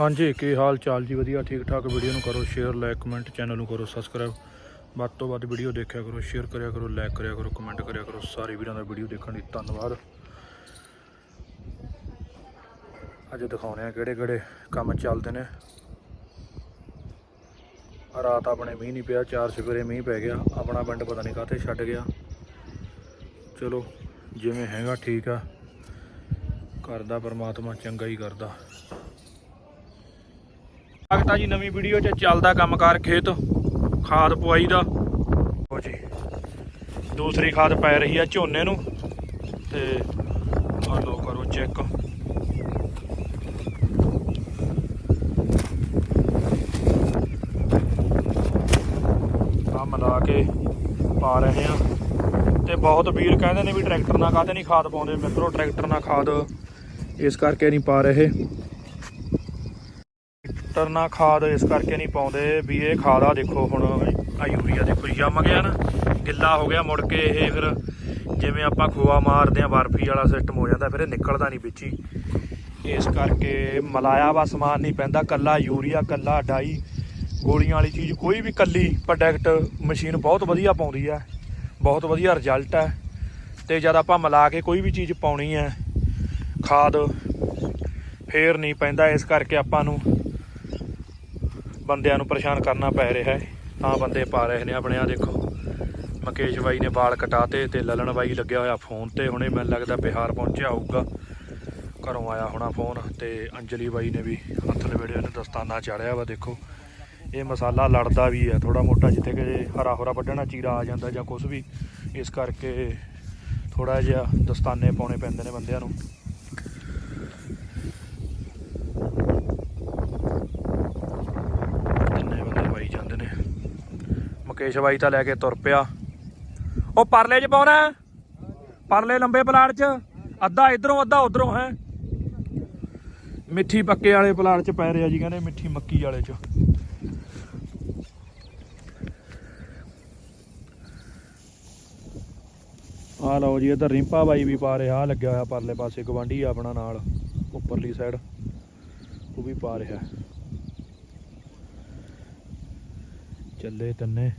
ਹਾਂਜੀ, ਕੀ ਹਾਲ ਚਾਲ ਜੀ? ਵਧੀਆ ਠੀਕ ਠਾਕ ਵੀਡੀਓ ਨੂੰ ਕਰੋ ਸ਼ੇਅਰ ਲਾਈਕ ਕਮੈਂਟ ਚੈਨਲ ਨੂੰ ਕਰੋ ਸਬਸਕ੍ਰਾਈਬ ਵੱਧ ਤੋਂ ਵੱਧ ਵੀਡੀਓ ਦੇਖਿਆ ਕਰੋ ਸ਼ੇਅਰ ਕਰਿਆ ਕਰੋ ਲਾਈਕ ਕਰਿਆ ਕਰੋ ਕਮੈਂਟ ਕਰਿਆ ਕਰੋ। ਸਾਰੇ ਵੀਰਾਂ ਦਾ ਵੀਡੀਓ ਦੇਖਣ ਲਈ ਧੰਨਵਾਦ। ਅੱਜ ਦਿਖਾਉਣੇ ਆ ਕਿਹੜੇ ਕਿਹੜੇ ਕੰਮ ਚੱਲਦੇ ਨੇ। ਰਾਤ ਆਪਣੇ ਮੀਂਹ ਨਹੀਂ ਪਿਆ, ਚਾਰ ਸਵੇਰੇ ਮੀਂਹ ਪੈ ਗਿਆ। ਆਪਣਾ ਪਿੰਡ ਪਤਾ ਨਹੀਂ ਕਾਤੇ ਛੱਡ ਗਿਆ। ਚਲੋ, ਜਿਵੇਂ ਹੈਗਾ ਠੀਕ ਆ। ਕਰਦਾ ਪਰਮਾਤਮਾ ਚੰਗਾ ਹੀ ਕਰਦਾ। ਸਵਾਗਤ ਆ ਜੀ ਨਵੀਂ ਵੀਡੀਓ 'ਚ ਚੱਲਦਾ ਕੰਮਕਾਰ ਖੇਤ, ਖਾਦ ਪਵਾਈ ਦਾ। ਲਓ ਜੀ, ਦੂਸਰੀ ਖਾਦ ਪੈ ਰਹੀ ਆ ਝੋਨੇ ਨੂੰ, ਤੇ ਆ ਲੋ ਕਰੋ ਚੈੱਕ। ਆ ਮਿਲਾ ਕੇ ਪਾ ਰਹੇ ਆ। ਤੇ ਬਹੁਤ ਵੀਰ ਕਹਿੰਦੇ ਨੇ ਵੀ ਟਰੈਕਟਰ ਨਾਲ ਕਾਹਦੇ ਨਹੀਂ ਖਾਦ ਪਾਉਂਦੇ? ਮਿੱਤਰੋ ਟਰੈਕਟਰ ਨਾਲ ਖਾਦ ਇਸ ਕਰਕੇ ਨਹੀਂ ਪਾ ਰਹੇ। ਟਰੈਕਟਰ ਖਾਦ ਇਸ ਕਰਕੇ ਨਹੀਂ ਪਾਉਂਦੇ ਵੀ ਇਹ ਖਾਦ ਆ ਦੇਖੋ ਹੁਣ ਆ ਯੂਰੀਆ ਦੇਖੋ ਜੰਮ ਗਿਆ ਨਾ, ਗਿੱਲਾ ਹੋ ਗਿਆ ਮੁੜ ਕੇ ਇਹ ਫਿਰ ਜਿਵੇਂ ਆਪਾਂ ਖੋਆ ਮਾਰਦੇ ਆ ਬਰਫੀ ਵਾਲਾ ਸਿਸਟਮ ਹੋ ਜਾਂਦਾ, ਫਿਰ ਇਹ ਨਿਕਲਦਾ ਨਹੀਂ ਵਿੱਚ ਹੀ। ਇਸ ਕਰਕੇ ਮਲਾਇਆ ਵਾ ਸਮਾਨ ਨਹੀਂ ਪੈਂਦਾ, ਕੱਲਾ ਯੂਰੀਆ, ਕੱਲਾ ਡਾਈ, ਗੋਲੀਆਂ ਵਾਲੀ ਚੀਜ਼ ਕੋਈ ਵੀ ਕੱਲੀ ਪ੍ਰੋਡਕਟ ਮਸ਼ੀਨ ਬਹੁਤ ਵਧੀਆ ਪਾਉਂਦੀ ਹੈ ਬਹੁਤ ਵਧੀਆ ਰਿਜ਼ਲਟ ਹੈ ਤੇ ਜਦ ਆਪਾਂ ਮਿਲਾ ਕੇ ਕੋਈ ਵੀ ਚੀਜ਼ ਪਾਉਣੀ ਹੈ, ਖਾਦ, ਫੇਰ ਨਹੀਂ ਪੈਂਦਾ, ਇਸ ਕਰਕੇ ਆਪਾਂ ਨੂੰ ਬੰਦਿਆਂ ਨੂੰ ਪਰੇਸ਼ਾਨ ਕਰਨਾ ਪੈ ਰਿਹਾ ਹੈ। ਤਾਂ ਬੰਦੇ ਪਾ ਰਹੇ ਨੇ ਆਪਣੇ ਆ ਦੇਖੋ। ਮਕੇਸ਼ ਬਾਈ ਨੇ ਵਾਲ ਕਟਾਤੇ ਤੇ ਲਲਣ ਬਾਈ ਲੱਗਿਆ ਹੋਇਆ ਫੋਨ ਤੇ। ਹੁਣੇ ਮੈਨੂੰ ਲੱਗਦਾ ਬਿਹਾਰ ਪਹੁੰਚਿਆ ਹੋਊਗਾ। ਘਰੋਂ ਆਇਆ ਹੋਣਾ ਫੋਨ ਤੇ ਅੰਜਲੀ ਬਾਈ ਨੇ ਵੀ ਹੱਥ ਲਵੇੜਿਆ ਨੇ ਦਸਤਾਨਾ ਚਾੜਿਆ ਵਾ, ਦੇਖੋ। ਇਹ ਮਸਾਲਾ ਲੜਦਾ ਵੀ ਹੈ ਥੋੜਾ ਮੋਟਾ ਜਿੱਥੇ ਕਿ ਹਰਾ ਹੋਰਾ ਵੱਢਣਾ ਚੀਰਾ ਆ ਜਾਂਦਾ ਜਾਂ ਕੁਝ ਵੀ। ਇਸ ਕਰਕੇ ਥੋੜਾ ਜਿਹਾ ਦਸਤਾਨੇ ਪਾਉਣੇ ਪੈਂਦੇ ਨੇ ਬੰਦਿਆਂ ਨੂੰ ਤਿੰਨੇ ਬੰਦੇ ਬਾਈ ਜਾਂਦੇ ਨੇ ਮੁਕੇਸ਼ ਬਾਈ ਤਾਂ ਲੈ ਕੇ ਤੁਰ ਪਿਆ। ਉਹ ਪਰਲੇ 'ਚ ਪਾਉਣਾ ਹੈ? ਪਰਲੇ ਲੰਬੇ ਪਲਾਟ 'ਚ? ਅੱਧਾ ਇਧਰੋਂ, ਅੱਧਾ ਉਧਰੋਂ, ਹੈ? ਮਿੱਠੀ ਪੱਕੇ ਵਾਲੇ ਪਲਾਟ 'ਚ ਪੈ ਰਿਹਾ ਜੀ ਕਹਿੰਦੇ, ਮਿੱਠੀ ਮੱਕੀ ਵਾਲੇ 'ਚ। ਆ ਲਓ ਜੀ, ਇਧਰ ਰਿੰਪਾ ਬਾਈ ਵੀ ਪਾ ਰਿਹਾ ਆ ਲੱਗਿਆ ਹੋਇਆ ਪਰਲੇ ਪਾਸੇ ਗਵਾਂਢੀ ਆਪਣਾ ਨਾਲ, ਉੱਪਰਲੀ ਸਾਈਡ ਉਹ ਵੀ ਪਾ ਰਿਹਾ। ਚੱਲੇ ਤੰਨੇ।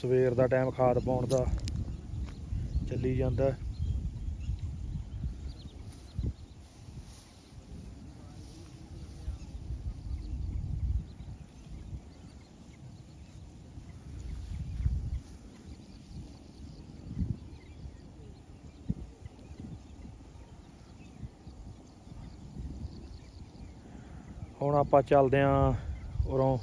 ਸਵੇਰ ਦਾ ਟਾਈਮ ਖਾਦ ਪਾਉਣ ਦਾ ਚੱਲੀ ਜਾਂਦਾ। ਹੁਣ ਆਪਾਂ ਚੱਲਦੇ ਆਂ ਉਰੋਂ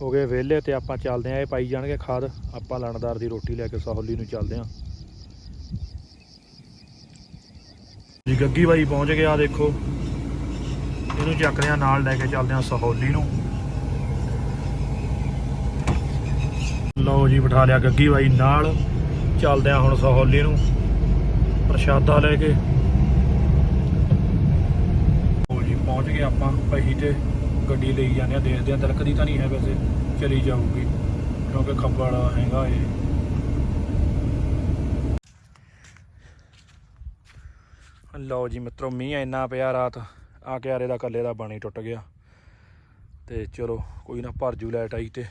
ਹੋ ਗਏ ਵਿਹਲੇ ਤੇ ਆਪਾਂ ਚੱਲਦੇ ਆਂ ਇਹ ਪਾਈ ਜਾਣਗੇ ਖਾਦ। ਆਪਾਂ ਲਣਦਾਰ ਦੀ ਰੋਟੀ ਲੈ ਕੇ ਸਹੌਲੀ ਨੂੰ ਚੱਲਦੇ ਆਂ ਜੀ, ਗੱਗੀ ਬਾਈ ਪਹੁੰਚ ਗਿਆ, ਦੇਖੋ। ਇਹਨੂੰ ਚੱਕਦੇ ਆਂ ਨਾਲ ਲੈ ਕੇ ਚੱਲਦੇ ਆਂ ਸਹੌਲੀ ਨੂੰ। ਲਓ ਜੀ, ਬਿਠਾ ਲਿਆ ਗੱਗੀ ਬਾਈ ਨਾਲ। ਚੱਲਦੇ ਆਂ ਹੁਣ ਸਹੌਲੀ ਨੂੰ। ਪ੍ਰਸ਼ਾਦਾ ਲੈ ਕੇ। ਹੋ ਜੀ, ਪਹੁੰਚ ਗਏ ਆਪਾਂ ਪਹੀ ਤੇ। ਗੱਡੀ ਲਈ ਜਾਂਦੇ ਆ, ਦੇਖਦੇ ਆ ਦਰਕਦੀ ਤਾਂ ਨਹੀਂ ਹੈ ਵੈਸੇ, ਚਲੀ ਜਾਊਗੀ, ਕਿਉਂਕਿ ਖੱਬੜ ਹੈਗਾ ਇਹ। ਲਓ ਜੀ ਮਿੱਤਰੋ, ਮੀਂਹ ਇੰਨਾ ਪਿਆ ਰਾਤ, ਆ ਕਿਆਰੇ ਦਾ ਕੱਲੇ ਦਾ ਬਾਣੀ ਟੁੱਟ ਗਿਆ। ਤੇ ਚਲੋ, ਕੋਈ ਨਾ ਭਰ ਜੂ ਲਾਈਟ ਆਈ ਤੇ।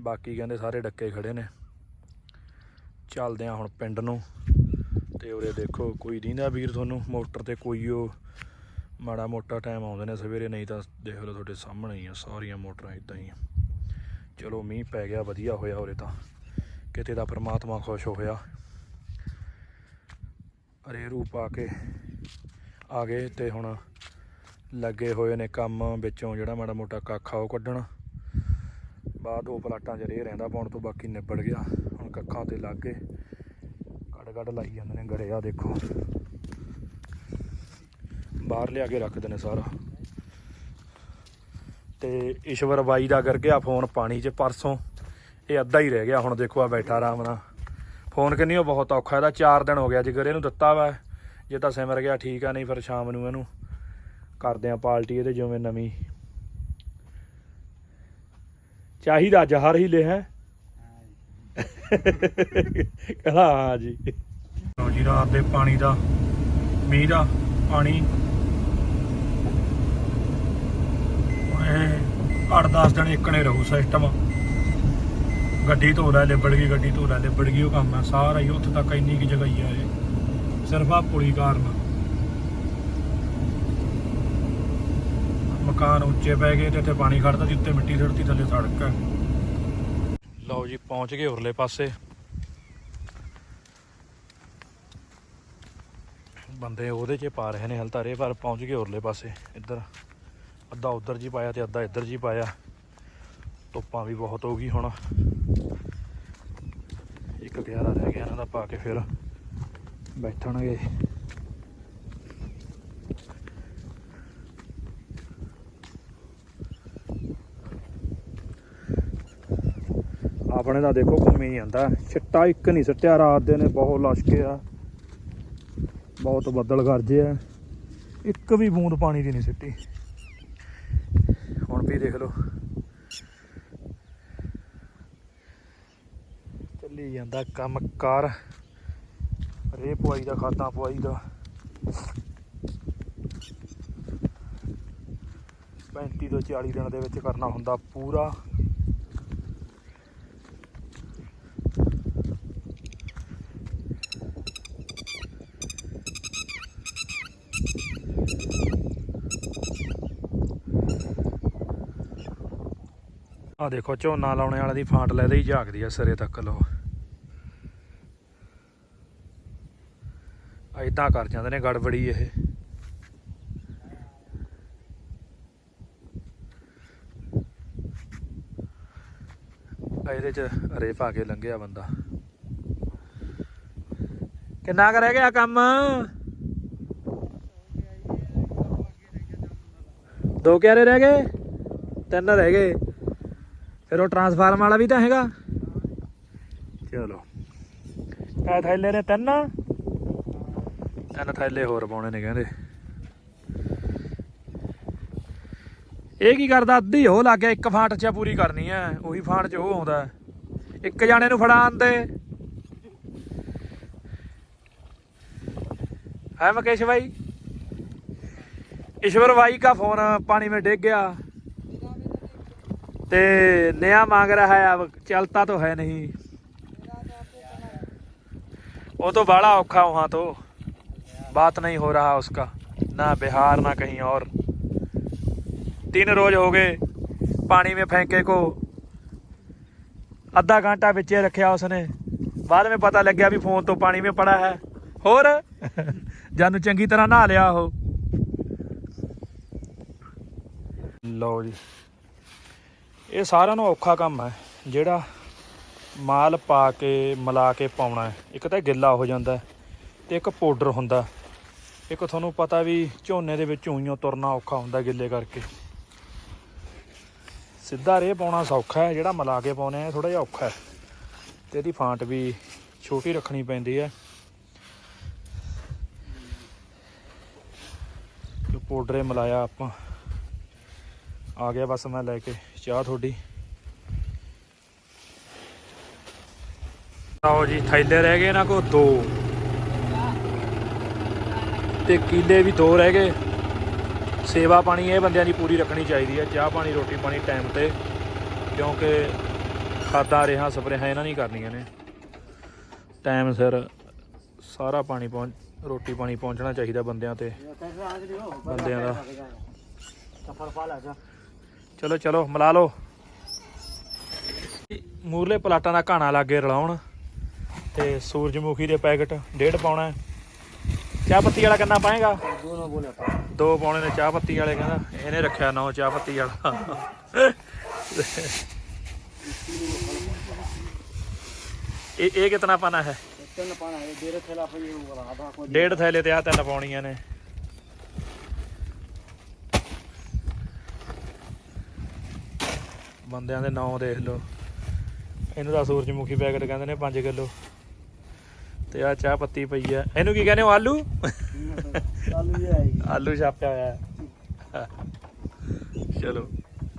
ਬਾਕੀ ਕਹਿੰਦੇ ਸਾਰੇ ਡੱਕੇ ਖੜੇ ਨੇ। ਚੱਲਦੇ ਆ ਹੁਣ ਪਿੰਡ ਨੂੰ। ਤੇ ਉਰੇ ਦੇਖੋ, ਕੋਈ ਦੀਂਦਾ ਵੀਰ ਤੁਹਾਨੂੰ, ਮੋਟਰ ਤੇ ਕੋਈ ਉਹ ਮਾੜਾ ਮੋਟਾ ਟਾਈਮ ਆਉਂਦੇ ਨੇ ਸਵੇਰੇ, ਨਹੀਂ ਤਾਂ ਦੇਖ ਲਓ ਤੁਹਾਡੇ ਸਾਹਮਣੇ ਹੀ ਆ, ਸਾਰੀਆਂ ਮੋਟਰਾਂ ਇਦਾਂ ਹੀ ਚਲੋ ਮੀਂਹ ਪੈ ਗਿਆ, ਵਧੀਆ ਹੋਇਆ ਉਰੇ ਤਾਂ। ਕਿਤੇ ਦਾ ਪਰਮਾਤਮਾ ਖੁਸ਼ ਹੋਇਆ। ਅਰੇ ਰੂਪ ਆ ਕੇ ਆ ਗਏ ਤੇ ਹੁਣ ਲੱਗੇ ਹੋਏ ਨੇ ਕੰਮ ਵਿੱਚੋਂ, ਜਿਹੜਾ ਮਾੜਾ ਮੋਟਾ ਕੱਖ ਆ ਉਹ ਕੱਢਣ। ਬਾਅਦ ਉਹ ਪਲਾਟਾਂ 'ਚ ਰੇ ਰਹਿੰਦਾ ਪਾਉਣ ਤੋਂ ਬਾਕੀ ਨਿਬੜ ਗਿਆ। ਹੁਣ ਕੱਖਾਂ ਤੇ ਲੱਗ ਗਏ। ਕੱਢ ਕੱਢ ਲਾਈ ਜਾਂਦੇ ਨੇ ਗੜੇ ਆ ਦੇਖੋ। ਬਾਹਰ ਲਿਆ ਕੇ ਰੱਖਦੇ ਨੇ ਸਾਰਾ। ਤੇ ਈਸ਼ਵਰ ਬਾਈ ਦਾ ਕਰਕੇ ਗਿਆ ਫੋਨ ਪਾਣੀ 'ਚ ਪਰਸੋਂ। ਇਹ ਅੱਧਾ ਹੀ ਰਹਿ ਗਿਆ, ਹੁਣ ਦੇਖੋ ਆ ਬੈਠਾ ਆਰਾਮ ਨਾਲ। ਫੋਨ ਕਿੰਨੀ ਉਹ ਬਹੁਤ ਔਖਾ, ਇਹਦਾ 4 ਦਿਨ ਹੋ ਗਿਆ ਜਿਗਰ ਇਹਨੂੰ ਦਿੱਤਾ ਵਾ, ਜੇ ਤਾਂ ਸਿਮਰ ਗਿਆ ਠੀਕ ਆ, ਨਹੀਂ ਫਿਰ ਸ਼ਾਮ ਨੂੰ ਇਹਨੂੰ ਕਰਦੇ ਆ ਪਾਰਟੀ ਇਹਦੇ ਜਿਵੇਂ ਨਵੀਂ। ਚਾਹੀਦਾ ਜ਼ਹਰ ਹੀ ਲੈ ਹੈ? ਕਹਿੰਦਾ ਹਾਂ ਜੀ। ਲਓ ਜੀ, ਰਾਤ ਦੇ ਪਾਣੀ ਦਾ, ਮੀਂਹ ਦਾ ਪਾਣੀ ਹੁਣ ਇਹ 8-10 ਦਿਨ ਇੱਕਣੇ ਰਹੂ ਸਿਸਟਮ ਗੱਡੀ ਧੋ ਲੈ, ਲਿਬੜ ਗਈ, ਗੱਡੀ ਧੋ ਲੈ, ਲਿਬੜ ਗਈ, ਉਹ ਕੰਮ ਹੈ ਸਾਰਾ ਹੀ ਉੱਥੇ ਤੱਕ ਇੰਨੀ ਕੀ ਜਗ੍ਹਾ ਹੀ ਆ ਇਹ। ਸਿਰਫ ਆ ਪੁਲੀ ਕਾਰਨ ਮਕਾਨ ਉੱਚੇ ਪੈ ਗਏ ਤੇ ਇੱਥੇ ਪਾਣੀ ਖੜਦਾ ਸੀ, ਉੱਤੇ ਮਿੱਟੀ ਸੜਦੀ, ਥੱਲੇ ਸੜਕ ਹੈ ਲਓ ਜੀ, ਪਹੁੰਚ ਗਏ ਉਰਲੇ ਪਾਸੇ। ਬੰਦੇ ਉਹਦੇ 'ਚ ਪਾ ਰਹੇ ਨੇ ਹਲਤਾਰੇ ਪਰ ਪਹੁੰਚ ਗਏ ਉਰਲੇ ਪਾਸੇ, ਇੱਧਰ। ਅੱਧਾ ਉੱਧਰ ਜੀ ਪਾਇਆ ਤੇ ਅੱਧਾ ਇੱਧਰ ਜੀ ਪਾਇਆ। ਧੁੱਪਾਂ ਵੀ ਬਹੁਤ ਹੋ ਗਈ ਹੁਣ। ਇੱਕ ਗਿਆਰਾ ਰਹਿ ਗਿਆ ਇਹਨਾਂ ਦਾ ਪਾ ਕੇ ਫਿਰ ਬੈਠਣਗੇ। ਆਪਣੇ ਦਾ ਦੇਖੋ ਘੁੰਮੀ ਜਾਂਦਾ। ਛਿੱਟਾ ਇੱਕ ਨਹੀਂ ਸੱਟਿਆ, ਰਾਤ ਦੇ ਨੇ ਬਹੁਤ ਲਸ਼ਕੇ ਆ ਬਹੁਤ ਬੱਦਲ ਗਰਜੇ ਆ। ਇੱਕ ਵੀ ਬੂੰਦ ਪਾਣੀ ਦੀ ਨਹੀਂ ਸਿੱਟੀ। ਹੁਣ ਦੇਖ ਲਓ। ਚੱਲੀ ਜਾਂਦਾ ਕੰਮ ਕਾਰ। ਰੇ ਪਵਾਈ ਦਾ ਖਾਤਾ ਪਵਾਈ ਦਾ। 35 ਤੋਂ 40 ਦਿਨ ਦੇ ਵਿੱਚ ਕਰਨਾ ਹੁੰਦਾ ਪੂਰਾ। ਆ ਦੇਖੋ, ਝੋਨਾ ਲਾਉਣੇ ਵਾਲੇ ਦੀ ਫਾਂਟ ਲੈਦੇ ਹੀ ਝਾਕਦੀ ਆ ਸਿਰੇ ਤੱਕ ਲੋ ਐਦਾਂ ਕਰ ਜਾਂਦੇ ਨੇ ਗੜਬੜੀ ਇਹ। ਇਹਦੇ ਚ ਰੇ ਪਾ ਕੇ ਲੰਘਿਆ ਬੰਦਾ। ਕਿੰਨਾ ਕੁ ਰਹਿ ਗਿਆ ਕੰਮ? ਦੋ ਕਿਆਰੇ ਰਹਿ ਗਏ? ਤਿੰਨ ਰਹਿ ਗਏ? ਫਿਰ ਉਹ ਟਰਾਂਸਫਾਰਮ ਵਾਲਾ ਵੀ ਤਾਂ ਹੈਗਾ ਚਲੋ ਕਾ ਥੈਲੇ ਨੇ ਤਿੰਨ ਤਿੰਨ ਥੈਲੇ ਹੋਰ ਪਾਉਣੇ ਨੇ ਕਹਿੰਦੇ ਇਹ ਕੀ ਕਰਦਾ ਅੱਧੀ ਹੋ ਲੱਗ ਗਿਆ ਇੱਕ ਫਾਂਟ ਚ ਪੂਰੀ ਕਰਨੀ ਐ ਉਹੀ ਫਾਂਟ ਚ ਉਹ ਆਉਂਦਾ ਇੱਕ ਜਾਣੇ ਨੂੰ ਫੜਾਣ ਦੇ ਹੈ ਮੁਕੇਸ਼ ਭਾਈ ईश्वर भाई का फोन पानी में डिग गया ते नया मांग रहा है अब चलता तो है नहीं वो तो बड़ा औखा वहाँ तो बात नहीं हो रहा उसका ना बिहार ना कहीं और तीन रोज हो गए पानी में फेंके को आधा घंटा बिचे रखा उसने बाद में पता लग गया भी फोन तो पानी में पड़ा है और जानू चंगी तरह नहा लिया हो ਲਓ ਜੀ ਇਹ ਸਾਰਿਆਂ ਨੂੰ ਔਖਾ ਕੰਮ ਹੈ। ਜਿਹੜਾ ਮਾਲ ਪਾ ਕੇ, ਮਿਲਾ ਕੇ ਪਾਉਣਾ ਇੱਕ ਤਾਂ ਗਿੱਲਾ ਹੋ ਜਾਂਦਾ ਹੈ ਤੇ ਇੱਕ ਪਾਊਡਰ ਹੁੰਦਾ ਇੱਕ ਤੁਹਾਨੂੰ ਪਤਾ ਵੀ ਝੋਨੇ ਦੇ ਵਿੱਚ ਉਈਓ ਤੁਰਨਾ ਔਖਾ ਹੁੰਦਾ ਗਿੱਲੇ ਕਰਕੇ। ਸਿੱਧਾ ਰੇ ਪਾਉਣਾ ਸੌਖਾ ਹੈ, ਜਿਹੜਾ ਮਿਲਾ ਕੇ ਪਾਉਨੇ ਆ ਥੋੜਾ ਜਿਹਾ ਔਖਾ ਹੈ। ਤੇ ਇਹਦੀ ਫਾਂਟ ਵੀ ਛੋਟੀ ਰੱਖਣੀ ਪੈਂਦੀ ਹੈ। ਜੋ ਪਾਊਡਰ ਮਿਲਾਇਆ ਆਪਾਂ, ਆ ਗਿਆ ਬਸ ਮੈਂ ਲੈ ਕੇ। ਚਾਹ ਤੁਹਾਡੀ। ਆਓ ਜੀ ਥੈਲੇ ਰਹਿ ਗਏ ਨਾ ਕੋ ਦੋ। ਤੇ ਕੀਲੇ ਵੀ ਦੋ ਰਹਿ ਗਏ। ਸੇਵਾ ਪਾਣੀ ਇਹ ਬੰਦਿਆਂ ਦੀ ਪੂਰੀ ਰੱਖਣੀ ਚਾਹੀਦੀ ਹੈ ਚਾਹ ਪਾਣੀ ਰੋਟੀ ਪਾਣੀ ਟਾਈਮ ਤੇ। ਕਿਉਂਕਿ ਖਾਦਾਂ ਰੇਹਾਂ ਸਪਰੇਹਾਂ ਇਹਨਾਂ ਨਹੀਂ ਕਰਨੀਆਂ ਨੇ। ਟਾਈਮ ਸਿਰ ਸਾਰਾ ਪਾਣੀ ਪਹੁੰਚ ਰੋਟੀ ਪਾਣੀ ਪਹੁੰਚਣਾ ਚਾਹੀਦਾ ਬੰਦਿਆਂ ਤੇ। ਬੰਦਿਆਂ ਦਾ। ਚਲੋ ਚਲੋ ਮਿਲਾ ਲਓ। ਮੂਰਲੇ ਪਲਾਟਾਂ ਦਾ ਘਾਣਾ ਲਾਗੇ ਰਲਾਉਣ ਤੇ ਸੂਰਜਮੁਖੀ ਦੇ ਪੈਕਟ ਡੇਢ ਪਾਉਣਾ ਚਾਹ ਪੱਤੀ ਵਾਲਾ ਕਿੰਨਾ ਪਾਏਗਾ? ਦੋ ਪਾਉਣੇ ਨੇ ਚਾਹ ਪੱਤੀ ਵਾਲੇ ਕਹਿੰਦਾ ਇਹਨੇ ਰੱਖਿਆ ਨੌ ਚਾਹ ਪੱਤੀ ਵਾਲਾ। ਇਹ ਇਹ ਕਿਤਨਾ ਪਾਣਾ ਹੈ? ਤਿੰਨ ਪਾਣਾ ਹੈ ਡੇਢ ਥੈਲਾ ਪਈ ਹੋਊਗਾ ਆਧਾ ਕੋਈ ਡੇਢ ਥੈਲੇ ਤੇ ਆ ਤਿੰਨ ਪਾਉਣੀਆਂ ਨੇ। ਬੰਦਿਆਂ ਦੇ ਨਾਂ ਦੇਖ ਲਓ। ਇਹਨੂੰ ਤਾਂ ਸੂਰਜਮੁਖੀ ਪੈਕਟ ਕਹਿੰਦੇ ਨੇ 5 ਕਿਲੋ। ਤੇ ਆ ਚਾਹ ਪੱਤੀ ਪਈ ਆ। ਇਹਨੂੰ ਕੀ ਕਹਿੰਦੇ ਹੋ, ਆਲੂ? ਆਲੂ ਹੀ ਆਏਗੀ ਆਲੂ ਛਾਪਿਆ ਹੋਇਆ ਚਲੋ,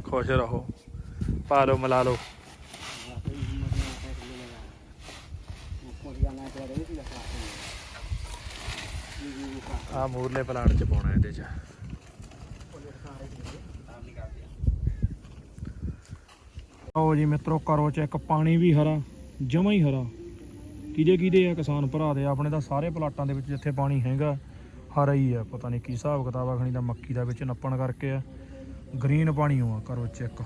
ਖੁਸ਼ ਰਹੋ। ਪਾ ਲਓ, ਮਿਲਾ ਲਓ। ਆ ਮੂਰਲੇ ਪਲਾਂਟ ਚ ਪਾਉਣਾ ਇਹਦੇ ਚ। ਆਓ ਜੀ ਮਿੱਤਰੋ ਕਰੋ ਚੈੱਕ, ਪਾਣੀ ਵੀ ਹਰਾ, ਜਮਾ ਹੀ ਹਰਾ। ਕਿਹਦੇ ਕਿਹਦੇ ਆ ਕਿਸਾਨ ਭਰਾ ਦੇ, ਆਪਣੇ ਤਾਂ ਸਾਰੇ ਪਲਾਟਾਂ ਦੇ ਵਿੱਚ ਜਿੱਥੇ ਪਾਣੀ ਹੈਗਾ, ਹਰਾ ਹੀ ਆ। ਪਤਾ ਨਹੀਂ ਕੀ ਹਿਸਾਬ ਕਿਤਾਬ ਆ, ਖਣੀ ਦਾ ਮੱਕੀ ਦਾ ਵਿੱਚ ਨੱਪਣ ਕਰਕੇ ਆ। ਗ੍ਰੀਨ ਪਾਣੀ ਹੋਆ ਕਰੋ ਚੈੱਕ।